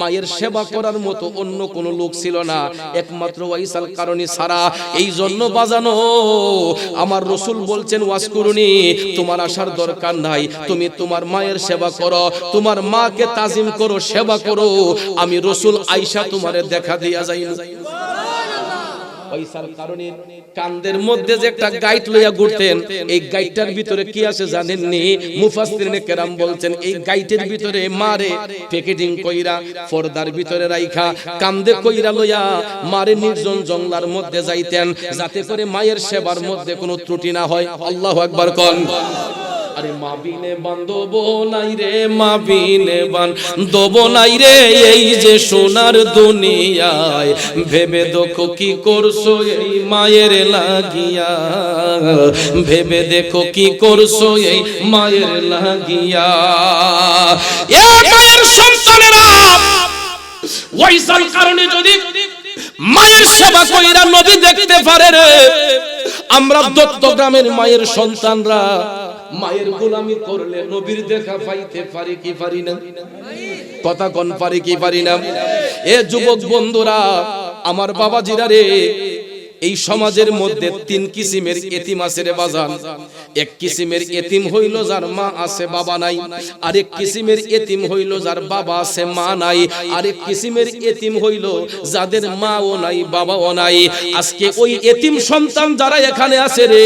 মায়ের সেবা করার মতো অন্য কোনো লোক ছিল না। একমাত্র ওয়াইসাল কারণে সারা এই জন্য বাজানো। আমার রসুল বলছেন ওয়াসকুরুনি করুনি, তোমার আসার দরকার নাই। তুমি তোমার মায়ের সেবা করো, তোমার মাকে তাজিম করো, সেবা করো। আমি রসুল আইসা তোমারে দেখা দিয়া যাই পয়সার কারণে কান্দের মধ্যে যে একটা গাইড লইয়া ঘুরতেন, এই গাইডটার ভিতরে কি আছে জানেননি? মুফাসসিরিনে কেরাম বলছেন, এই গাইটের ভিতরে মারে প্যাকেটিং কইরা, পর্দার ভিতরে রাইখা, কান্দে কইরা লইয়া মারে নির্জন জঙ্গলার মধ্যে যাইতেন, যাতে করে মায়ের সেবার মধ্যে কোনো ত্রুটি না হয়। আল্লাহু আকবার কোন। আরে মা বিনে বান্ধব নাই রে মা বিনে বান্ধব নাই রে, এই যে সোনার দুনিয়ায়। ভেবে দেখো কি করছ এই মায়ের লাগিয়া। ভেবে দেখো কি করছ এই মায়ের লাগিয়া। মায়ের সন্তানেরা ওইসাল কারণে যদি মায়ের সেবা কইরা নবী দেখতে পারে রে আমরা দত্তগ্রামের মায়ের সন্তানরা। মায়ের গোলামি করলে নবীর দেখা পাইতে পারি কি পারি না? কথা কন পারি কি পারি না? এ যুবক বন্ধুরা, আমার বাবাজিরা রে এই সমাজের মধ্যে তিন কিসিমের এতিম আছে রে বাজান। এক কিসিমের এতিম হইল যার মা আছে, বাবা নাই। আরেক কিসিমের এতিম হইল যার বাবা আছে, মা নাই। আরেক কিসিমের এতিম হইল যাদের মাও নাই, বাবাও নাই। আজকে ওই এতিম সন্তান যারা এখানে আছে রে,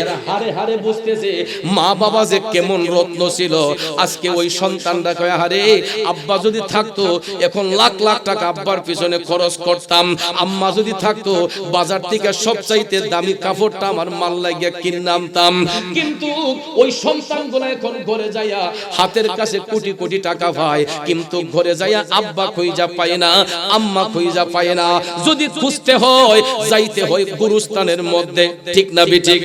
এরা হারে হারে বুঝতেছে মা বাবা যে কেমন রত্ন ছিল। আজকে ওই সন্তানরা কয় হারে আব্বা যদি থাকতো, এখন লাখ লাখ টাকা আব্বার পিছনে খরচ করতাম। আম্মা যদি থাকতো, বাজার থেকে সবচাইতে দামি কাপড়টা আমার মাল লাগিয়া কিনতাম। কিন্তু ওই সন্তানগুলো এখন ঘরে যাইয়া হাতের কাছে কোটি কোটি টাকা ভাই। কিন্তু ঘরে যাইয়া আব্বা খুঁজা পায় না আম্মা খুঁজা পায় না। যদি খুঁজতে হয় যাইতে হয় গুরুস্থানের মধ্যে। ঠিক না বিঠিক।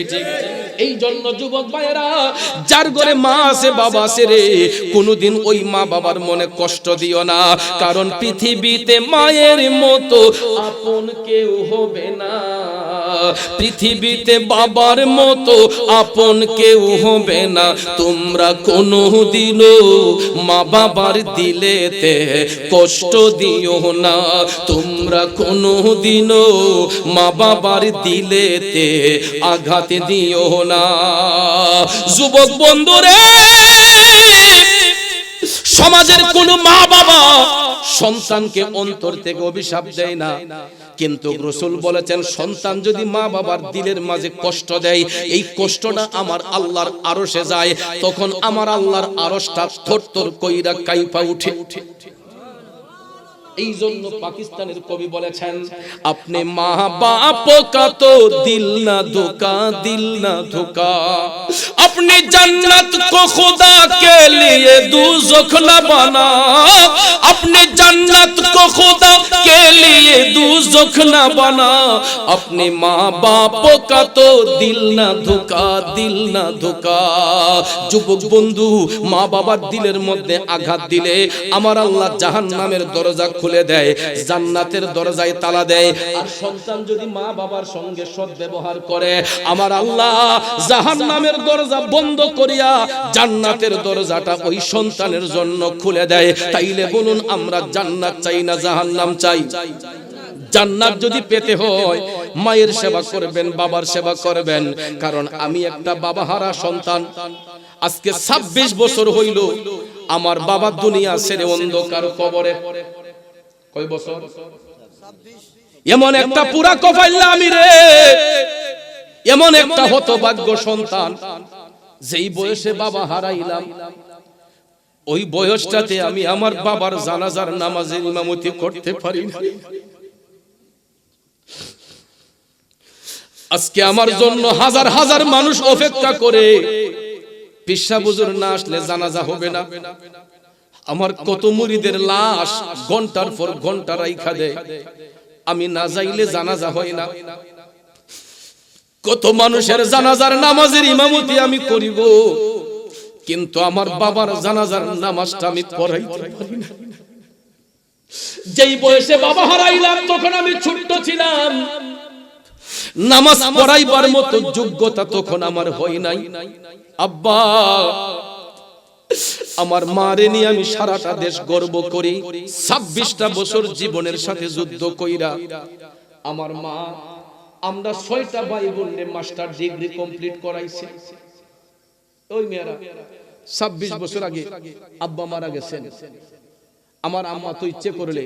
এই জন্য যুবক ভাইয়েরা, যার ঘরে মা আছে, বাবা আছে রে, কোনদিন ওই মা বাবার মনে কষ্ট দিও না। কারণ পৃথিবীতে মায়ের মতো আপন কেউ হবে না। পৃথিবীতে বাবার মতো আপন কেউ হবে না। তোমরা কোনো দিনও মা বাবার দিলেতে কষ্ট দিও না। তোমরা কোনো দিনও মা বাবার দিলেতে আঘাত দিও না। যুবক বন্ধুরে, সমাজের কোন মা বাবা সন্তানকে অন্তর থেকে অভিশাপ দেয় না। কিন্তু রসুল বলেছেন, সন্তান যদি মা বাবার দিলের মাঝে কষ্ট দেয়, এই কষ্টটা আমার আল্লাহর আরশে যায়, তখন আমার আল্লাহর আরশটা থরথর কইরা কাইপা উঠে উঠে। এই জন্য পাকিস্তানের কবি বলেছেন আপনি মা বাপ কত দিল না ধোকা দিল না ধোকা। আপনি জান্নাত কো খুদা কে লিয়ে দুজখ না বানা। আপনি জান্নাত কো খুদা কে লিয়ে দুজখ না বানা। আপনি মা বাপ কত দিল না ধোকা দিল না ধোকা। যুবক বন্ধু মা বাবার দিলের মধ্যে আঘাত দিলে আমার আল্লাহ জাহান্নামের দরজা খুলে দেয় জান্নাতের দরজায় তালা দেয়। আর সন্তান যদি মা বাবার সঙ্গে সৎ ব্যবহার করে আমার আল্লাহ জাহান্নামের দরজা বন্ধ করিয়া জান্নাতের দরজাটা ওই সন্তানের জন্য খুলে দেয়। তাইলে বলুন আমরা জান্নাত চাই না জাহান্নাম চাই? জান্নাত যদি পেতে হয় মায়ের সেবা করবেন বাবার সেবা করবেন। কারণ আমি একটা বাবা হারা সন্তান। আজকে ২৬ বছর হইল আমার বাবা দুনিয়া ছেড়ে অন্ধকার কবরে। কয় বছর? এমন একটা পুরা কপাইল্লা আমি রে। এমন একটা হতভাগ্য সন্তান, যেই বয়সে বাবা হারাইলাম। ওই বয়সটাতে আমি আমার বাবার জানাজার নামাজে ইমামতি করতে পারি না আজকে আমার জন্য হাজার হাজার মানুষ অপেক্ষা করে, পিসা বুজুর না আসলে জানাজা হবে না। আমার কত মুরিদের লাশ ঘণ্টার পর ঘণ্টা রাইখা দেয় আমি না যাইলে জানাজা হয় না। কত মানুষের জানাজার নামাজের ইমামতি আমি করিব। কিন্তু আমার বাবার জানাজার নামাজটা আমি পড়াইতে পারি না। যেই বয়সে বাবা হারাইলাম তখন আমি ছোট্ট ছিলাম। নামাজ পড়াইবার মতো যোগ্যতা তখন আমার হয় নাই। আব্বা আমার মারে নিয়ে আমি সারাটা দেশ গর্ব করি ছাব্বিশটা বছর জীবনের সাথে যুদ্ধ কইরা আমার মা আমরা ছয়টা ভাই বোনরে মাস্টার ডিগ্রি কমপ্লিট করাইছে। ওই মেয়েরা ছাব্বিশ বছর আগে আব্বা মারা গেছেন। আমার আম্মা তো ইচ্ছে করলে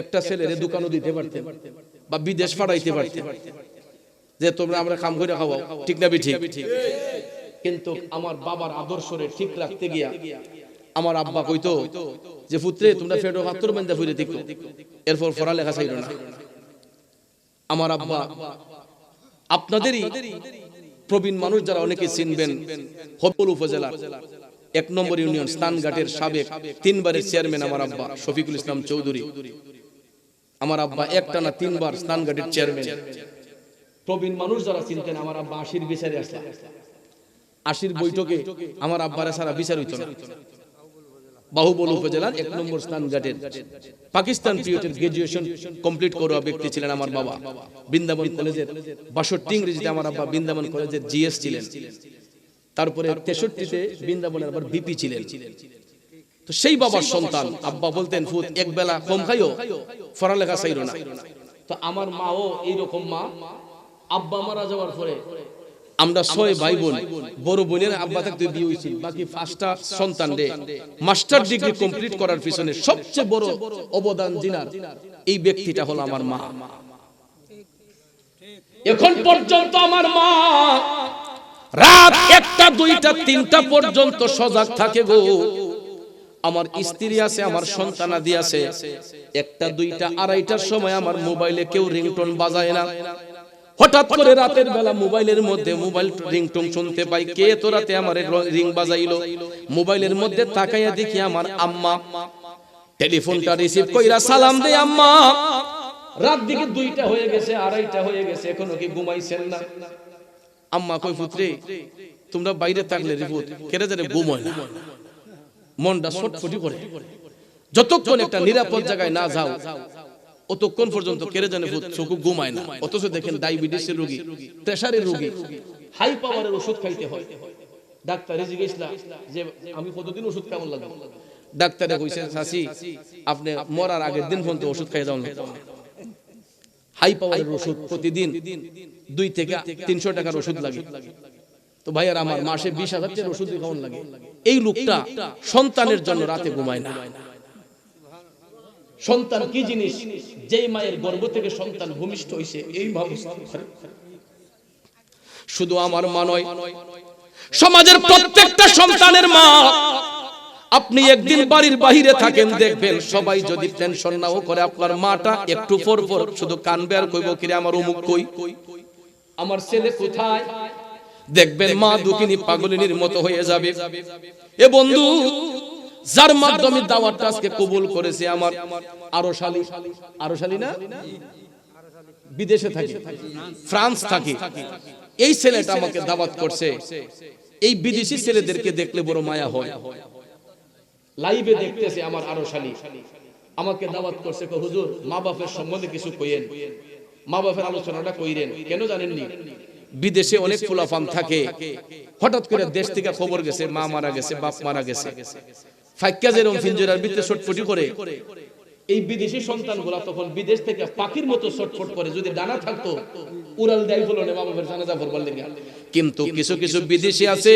একটা ছেলের দোকানও দিতে পারতেন বা বিদেশ পাঠাইতে পারতেন। যে তোমরা আমরা কাম করে খাওয়াও ঠিক না ঠিক কিন্তু আমার বাবার আদর্শরে ঠিক রাখতে গিয়া আমার আব্বা কইতো যে পুত্রে তোমরা ফেডো হাত্তর বেন্দা ফুলে দেখো। এরপর পড়ালেখা চাইল না। আমার আব্বা আপনাদেরই প্রবীণ মানুষ যারা অনেকে চিনবেন। হবল উপজেলা এক নম্বর ইউনিয়ন স্থানঘাটের সাবেক তিনবারের চেয়ারম্যান আমার আব্বা শফিকুল ইসলাম চৌধুরী। আমার আব্বা একটা না তিনবার স্থানঘাটের চেয়ারম্যান। প্রবীণ মানুষ যারা চিনতেন আমার আব্বা আশির বিচারে আসলা আশির বৈঠকে আমার আব্বারা সারা বিচার হইত না। বাহুবল উপজেলার এক নম্বর স্থান ঘাটের পাকিস্তান পিরিয়ডের গ্রাজুয়েশন কমপ্লিট করা ব্যক্তি ছিলেন আমার বাবা। বৃন্দাবন কলেজের বাষট্টি ইংরেজিতে আমার আব্বা বৃন্দাবন কলেজের জিএস ছিলেন। তারপরে তেষট্টিতে বৃন্দাবনের আবার বিপি ছিলেন। তো সেই বাবার সন্তান আব্বা বলতেন ফুত এক বেলা কম খাইও পড়ালেখা চাইল না। তো আমার মাও এইরকম মা। আব্বা মারা যাওয়ার পরে আমরা ছয় ভাই বোন বড় বোনের আব্বা থাকতে বিয়ে হয়েছিল বাকি পাঁচটা সন্তান রে মাস্টার ডিগ্রি কমপ্লিট করার পিছনে সবচেয়ে বড় অবদান জিনার এই ব্যক্তিটা হলো আমার মা। এখন পর্যন্ত আমার মা রাত একটা দুইটা তিনটা পর্যন্ত সজাগ থাকে গো। আমার স্ত্রী আছে আমার সন্তান আদি আছে। একটা দুইটা আড়াইটার সময় আমার মোবাইলে কেউ রিংটোন বাজায় না। হঠাৎ করে রাতের বেলা মোবাইলের মধ্যে মোবাইল রিং রিংটোন শুনতে পাই। কে তো রাতে আমার রিং বাজাইলো? মোবাইলের মধ্যে তাকাইয়া দেখি আমার আম্মা। টেলিফোনটা রিসিভ কইরা সালাম দে আম্মা। রাত দিকে দুইটা হয়ে গেছে আড়াইটা হয়ে গেছে। এখনও কি ঘুমাইছেন না? আম্মা কই পুত্রে তোমরা বাইরে থাকলে রিপুত কেটে যারে ঘুম হয় না মনটা ছটফটি করে। যতক্ষণ একটা নিরাপদ জায়গায় না যাও অতক্ষণ পর্যন্ত কেড়ে জানে ভূত চোখ ঘুমায় না। অথচ দেখেন ডায়াবেটিসের রোগী প্রেসারের রোগী হাই পাওয়ারের ওষুধ খাইতে হয়। ডাক্তারে জিজ্ঞেসলা যে আমি কতদিন ওষুধ কেমন লাগবে? ডাক্তারে কইছে চাচি আপনি মরার আগের দিন পর্যন্ত ওষুধ খাই যাও না। হাই পাওয়ারের ওষুধ প্রতিদিন দুই থেকে তিনশো টাকার ওষুধ লাগে। তো ভাইয়ার আমার মাসে বিশ হাজার টাকার ওষুধ কেমন লাগে। এই লোকটা সন্তানের জন্য রাতে ঘুমায় না। সন্তান কি জিনিস? যেই মায়ের গর্ভ থেকে সন্তান ভূমিষ্ঠ হইছে, এই মা শুধু আমার মা নয়, সমাজের প্রত্যেকটা সন্তানের মা, আপনি একদিন বাড়ির বাহিরে থাকেন, দেখবেন সবাই যদি টেনশন নাও করে আপনার মাটা একটু পর পর, শুধু কানবে আর কইব, কিরে আমার অমুক কই? আমার ছেলে কোথায়? দেখবেন মা দুকিনী পাগলিনীর মতো হয়ে যাবে। এ বন্ধু যার মাধ্যমে দাওয়াতটা আজকে কবুল করেছে আমার আরও শালী আরও শালী না? বিদেশে থাকি। ফ্রান্স থাকি। এই ছেলেটা আমাকে দাওয়াত করছে। এই বিদেশি ছেলেদেরকে দেখলে বড় মায়া হয়। লাইভে দেখতেছে আমার আরও শালী আমাকে দাওয়াত করছে কো হুজুর, মা বাপের সম্বন্ধে কিছু কইেন মা বাপের আলোচনাটা কইরেন। কেন জানেননি? বিদেশে অনেক ফুলাফান থাকে। হঠাৎ করে দেশ থেকে খবর গেছে, মা মারা গেছে, বাপ মারা গেছে। ফাইক্কা যেরকম ফিঞ্জরার ভিতরে ছটফটি করে। এই বিদেশি সন্তানগুলা তখন বিদেশ থেকে পাখির মতো ছটফট করে। যদি ডানা থাকতো উড়াল দেয় বলো না বাবা জানাজা পড়বার লেগে। কিন্তু কিছু কিছু বিদেশি আছে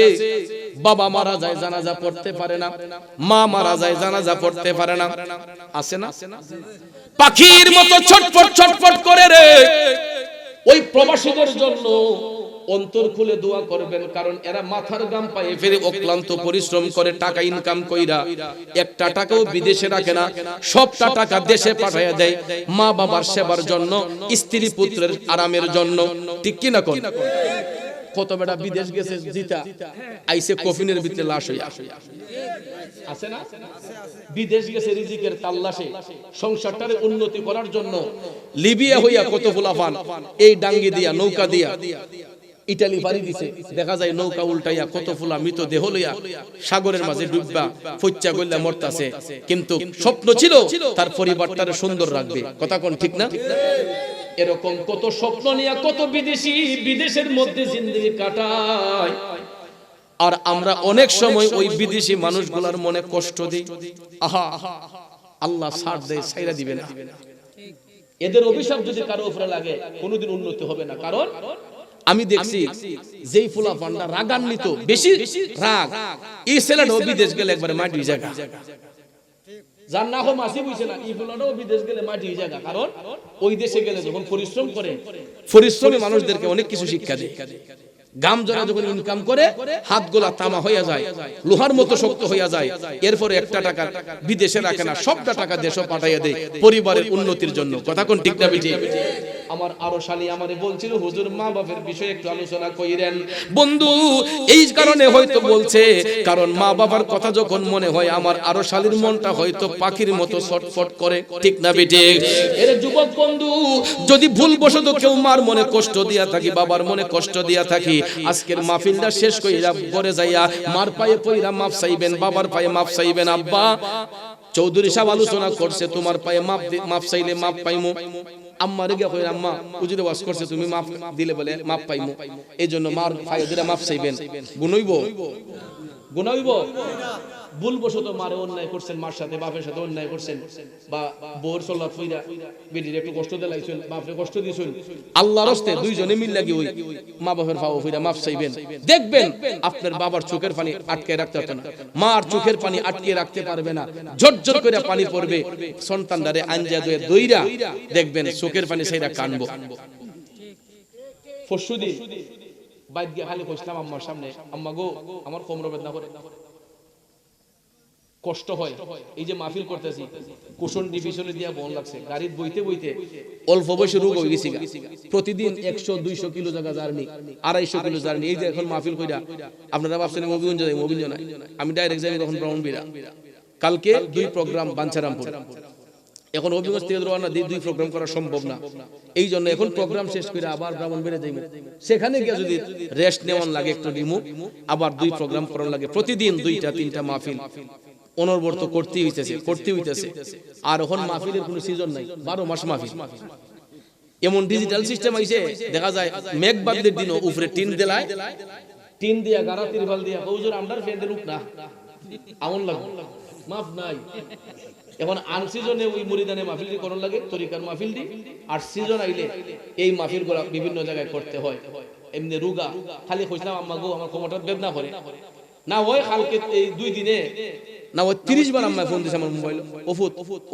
বাবা মারা যায় জানাজা পড়তে পারে না। মা মারা যায় জানাজা পড়তে পারে না। আছে না? পাখির মতো ছটফট ছটফট করে রে। ওই প্রবাসীদের জন্য অন্তর খুলে দোয়া করবেন, কারণ এরা মাথার গাম পায়ে ফেরে অক্লান্ত পরিশ্রম করে টাকা ইনকাম কইরা একটা টাকাও বিদেশে রাখে না, সবটা টাকা দেশে পাঠাইয়া দেয় মা বাবার সেবার জন্য, স্ত্রী পুত্রের আরামের জন্য। ঠিক কি না কোন? কত বেটা বিদেশ গেছে জিতা, আইসে কফিনের ভিতরে লাশ হইয়া। আছে না? বিদেশ গেছে রিজিকের তাল্লাশে, সংসারটারে উন্নতি করার জন্য লিবিয়া হইয়া কত ফুলাফান, এই ডাঙ্গি দিয়া, নৌকা দিয়া। ইটালি পাড়ি দিছে। দেখা যায় নৌকা উল্টাইয়া কত ফুলা মৃত দেহ লইয়া সাগরের মাঝে ডুববা ফচ্চা গল্লা মরতাছে। কিন্তু স্বপ্ন ছিল তার পরিবারটারে সুন্দর রাখবে। কথা কোন ঠিক না? এরকম কত স্বপ্ন নিয়ে কত বিদেশি বিদেশের মধ্যে জিন্দগি কাটায়। আর আমরা অনেক সময় ওই বিদেশি মানুষগুলোর মনে কষ্ট দিই। আহা আল্লাহ ছাড় দেয় ছাইরা দিবে না। এদের অভিশাপ যদি কারও উপরে লাগে কোনোদিন উন্নতি হবে না। কারণ আমি দেখছি যেই ফুলা পান্ডা রাগান্বিত। বেশি রাগ। এই ছেলেটাও বিদেশ গেলে একবারে মাটি জায়গা যার না হোক মাসি বুঝছে না এই ফুলাটাও বিদেশ গেলে মাটি জায়গা কারণ ওই দেশে গেলে যখন পরিশ্রম করে পরিশ্রমী মানুষদেরকে অনেক কিছু শিক্ষা দেয়। গাম জরা যখন ইনকাম করে হাত গোলা তামা হইয়া যায় লোহার মতো শক্ত হইয়া যায় এরপরে একটা টাকা বিদেশে রাখে না সবটা টাকা দেশে পাঠাইয়া দেয় পরিবারের উন্নতির জন্য। কথা কোন ঠিক না বিটি আমার আরও শালি আমারে বলছিল, হুজুর মা বাপের বিষয়ে একটু আলোচনা কইরেন। বন্ধু, এই কারণে হয়তো বলছে, কারণ মা বাবার কথা যখন মনে হয় আমার আরও শালির মনটা হয়তো পাখির মতো ছটফট করে। ঠিক না বেটে এর যুবক বন্ধু, যদি ভুলবশত কেউ মার মনে কষ্ট দিয়া থাকি, বাবার মনে কষ্ট দিয়া থাকি, আজকের মাহফিলটা শেষ কইরা ঘরে যাইয়া মার পায়ে পইরা মাপ চাইবেন, বাবার পায়ে মাপ চাইবেন, আব্বা। চৌধুরী সাহেব আলোচনা করছে, তোমার পায়ে দি- মাপ চাইলে মাপ পাইমু। আম্মা রেগে কই আম্মা উজুরে ওয়াজ করছে, তুমি মাপ দিলে বলে মাপ পাইমু। এইজন্য মার পায়ে মাফ চাইবেন। গুনইব গুনাইব ভুলবশত মারে অন্যায় করছেন, মার সাথে, বাপের সাথে অন্যায় করছেন, বা বোর চল্লা ফুইরা বেটির একটু কষ্ট দিলাইছেন, বাপরে কষ্ট দিয়েছেন আল্লাহর হস্তে দুইজনে মিল লাগি ওই মা বাপের ফাও ফুইরা মাফ চাইবেন। দেখবেন আপনার বাবার চোখের পানি আটকে রাখতে পারবে না। মার চোখের পানি আটকে রাখতে পারবে না। ঝরঝর করে পানি পড়বে। সন্তানদারে আঞ্জা দয়ে দইরা দেখবেন চোখের পানি সেইরা কানবো। পরশুদিন বাইক গিয়ে খালি কইছিলাম আম্মার সামনে, আম্মা গো, আমার কোমর বেদনা করে। কষ্ট হয়। এই যে মাহফিল করতেছি কুশন ডিভিশনে দিয়া বন লাগছে। গাড়ির বইতে বইতে অল্প বয়সে রোগ হয়ে গেছি প্রতিদিন একশো, দুইশো কিলো জায়গা জার্নি, আড়াইশো কিলো জার্নি। এই যে এখন মাহফিল কইরা, আপনারা ভাবছেন মোবিগঞ্জ যাই, মোবিগঞ্জ নাই। আমি ডাইরেক্ট যাই তখন ব্রাহ্মণবিরা। কালকে দুই প্রোগ্রাম বাঞ্ছারামপুর। এখন অভিজ্ঞতা থেকে রওনা দিয়ে দুই প্রোগ্রাম করা সম্ভব না। এই জন্য এখন প্রোগ্রাম শেষ করে আবার ব্রাহ্মণ বেড়ে যাইব। সেখানে গিয়ে যদি রেস্ট নেওয়ান লাগে একটু রিমু, আবার দুই প্রোগ্রাম করার লাগে। প্রতিদিন দুইটা, তিনটা মাহফিল। অনবরত করতেই হইতেছে করতে হইতেছে। আর এখন মাহফিলের কোনো সিজন নাই বারো মাস মাহফিল। এমন ডিজিটাল সিস্টেম আইছে দেখা যায় মেঘ বাদলের দিনও উপরে টিন দেলায় টিন দিয়া গাড়া তিরপাল দিয়া হুজুর আমরার উঠ না। আমন লাগবে। মাফ নাই। এখন আন সিজনে ওই মরিদানে মাহফিলটি করন লাগে তরিকার মাহফিলটি আর সিজন আইলে এই মাহফিলগুলা বিভিন্ন জায়গায় করতে হয়। এমনি রুগা খালি কইছিলাম আম্মা গো আমার কোমরটা বেদনা করে। না ওই কালকে এই দুই দিনে না তিরিশ বার আম্মা ফোন আমার মোবাইল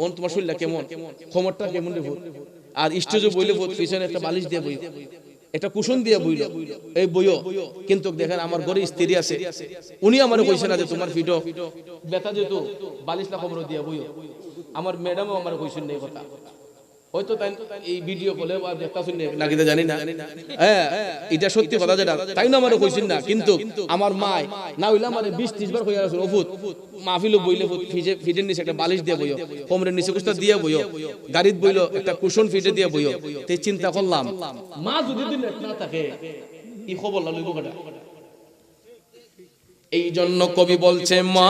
ওন তোমার শরীরটা কেমন? কেমন আর বইলে পিছনে একটা বালিশ দিয়ে বই একটা কুশন দিয়ে বইল। এই বইও, কিন্তু দেখেন আমার ঘরে স্ত্রী আছে। উনি আমার কইছে না যে তোমার ফিটো ব্যথা যেত বালিশ না খবর দিয়ে বইও। আমার ম্যাডামও আমার কইছেন এই কথা। হয়তো তাই এই ভিডিও বলে জানি না। হ্যাঁ এটা সত্যি কথা যেটা তাই না কইছেন না কিন্তু আমার না হইলে আমার বিশ ত্রিশ বার হইয়া আছে অফুত মাহফিলও বইলে ফিজে নিচে একটা বালিশ দিয়ে বইও কোমরের নিচে কুস্তা দিয়ে বইও গাড়িত বইলো একটা কুশন ফিটে দিয়ে বইও তে চিন্তা করলাম মা যদি না থাকে ই খবর কাটা এই জন্য কবি বলছে মা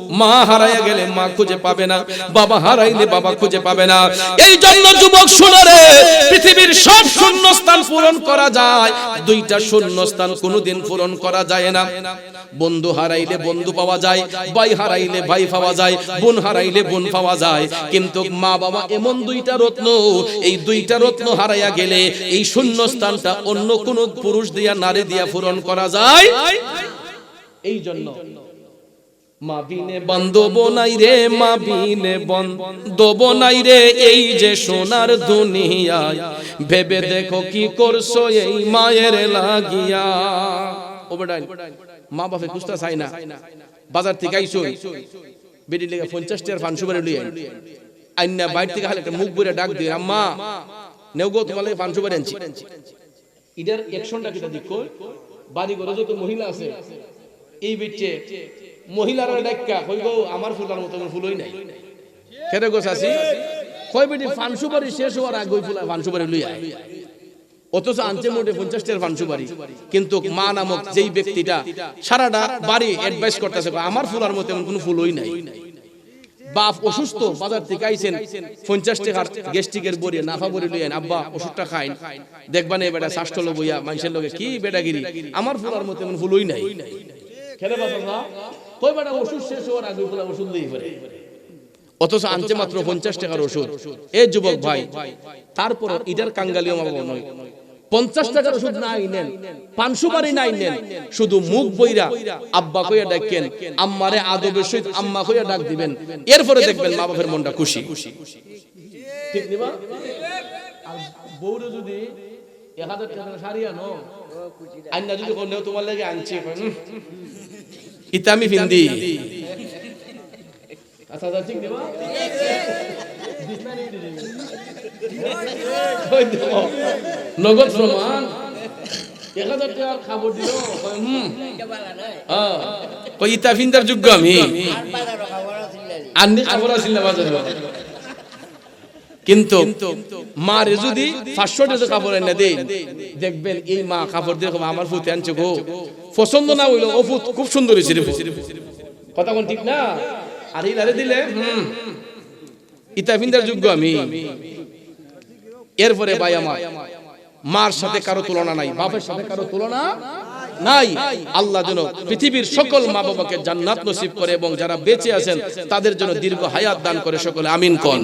মা হারাইয়া গেলে মা খুঁজে পাবে না, বাবা হারাইলে বাবা খুঁজে পাবে না। এই জন্য যুবক শুনে রে, পৃথিবীর সব শূন্য স্থান পূরণ করা যায়, দুইটা শূন্য স্থান কোনোদিন পূরণ করা যায় না। বন্ধু হারাইলে বন্ধু পাওয়া যায়, ভাই হারাইলে ভাই পাওয়া যায়, বোন হারাইলে বোন পাওয়া যায়, কিন্তু মা বাবা এমন দুইটা রত্ন, এই দুইটা রত্ন হারাইয়া গেলে এই শূন্য স্থানটা অন্য কোন পুরুষ দিয়া, নারী দিয়া পূরণ করা যায়। এই জন্য মা বিনে বান্ধব নাই রে মা বিনে বান্ধব নাই রে এই যে সোনার দুনিয়ায়। ভেবে দেখো কি করছ এই মায়ের লাগিয়া। ও বেটাই মা বাপে কুস্তা চাই না। বাজার থেকে আইছো বেটি লেগে পঞ্চাশ টাকার ফানসু বাড়ি লিয়ে আইনা বাইর থেকে খালি একটা মুখ বইরে ডাক দিয়ে আম্মা। নেও গো তোমার লাগে ফানসু বাড়ি আনছি। ইটার একশনটা কিটা দেখো বাড়ি ঘরে যত মহিলা আছে। এই বেটে মহিলারা ডাক্কা কই গো আমার ফুলার মতো ফুলই নাই। কেরে গো চাচি কই বেটি ফানসুবাড়ি শেষ হওয়ার আগে ওই ফুলা লই আয়। অথচ আনছে মোটে পঞ্চাশ টাকার ফানসুবাড়ি কিন্তু মা নামক যেই ব্যক্তিটা সারাটা বাড়ি অ্যাডভাইস করতেছে আমার ফুলার মতো এমন কোনো ফুলই নাই। বাপ অসুস্থ বাজার থেকে আইছেন পঞ্চাশ টাকার গ্যাস্ট্রিকের বড়ি নাফা বড়ি লইয়েন আব্বা ওষুধটা খাইন। দেখবান এই বেটা লো বইয়া মানুষের লোকে কি বেটাগিরি? আমার ফুলার মতো এমন ফুলই নাই। খেলে বাবা না কই বেটা ওষুধ শেষ হওয়ার আগে ওষুধ দিয়ে পারে? অথচ আনছে মাত্র পঞ্চাশ টাকার ওষুধ। এ যুবক ভাই তারপর ইটার কাঙ্গালিও মা নয়। পঞ্চাশ টাকার ওষুধ নাই নেন। পাঁচশো বাড়ি নাই নেন। শুধু মুখ বইরা আব্বা কইয়া ডাকেন আম্মারে আদবের সহিত আম্মা কইয়া ডাক দিবেন। এরপরে দেখবেন মা বাপের মনটা খুশি। ঠিক নিবা বউরে যদি এক হাজার টাকা শাড়ি আনো আন্না যদি করলেও তোমার লাগে আনছি। হুম, ইতা আমি ফিন্দি নগদ প্রমাণ এক হাজার টাকার খাবার দিল কয়, হুম। কই ইতা ফিন্দার যোগ্য আমি আন্নি খাবার আসিল না বাজারে কিন্তু মারে যদি পাঁচশো টাকা কাপড় এনে দেয়। দেখবেন এই মা কাপড় দিয়ে আমার ফুতে আনছে গো। পছন্দ না হইল, ও ফুত খুব সুন্দর হয়েছে কথা কোন ঠিক না? আর এই নারে দিলে ইতা ফিন্দার যোগ্য আমি। এরপরে ভাই আমার, মার সাথে কারও তুলনা নাই, বাপের সাথে কারও তুলনা নাই। আল্লাহ যেন পৃথিবীর সকল মা বাবাকে জান্নাত নসিব করে এবং যারা বেঁচে আছেন, তাদের জন্য দীর্ঘ হায়াত দান করে সকলে, আমিন কন।